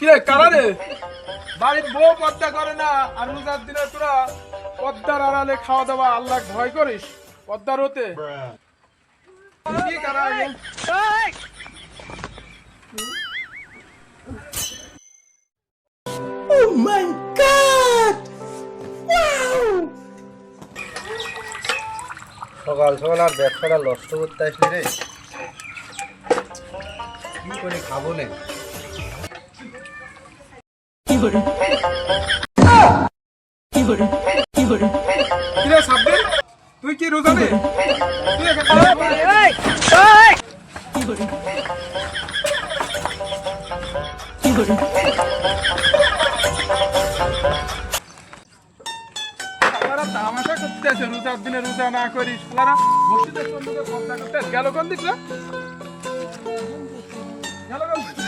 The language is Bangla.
কিরে কারা রে? বাড়ির বউ পদ্মা করে না আর রোজার দিনে তোরা পদ্মার আড়ালে খাওয়া দাওয়া আল্লাহ ভয় করিস? পদ্মার হতে কি কারা এ? সকাল সকাল আর ব্যবসাটা নষ্ট করতে আসলি রে। কি করে খাব না? তুই কি রোজা নে তুই তামাশা করতেছে রোজার দিনে রোজা না করিস শালারা মসজিদের সম্মুখে গেল কোন?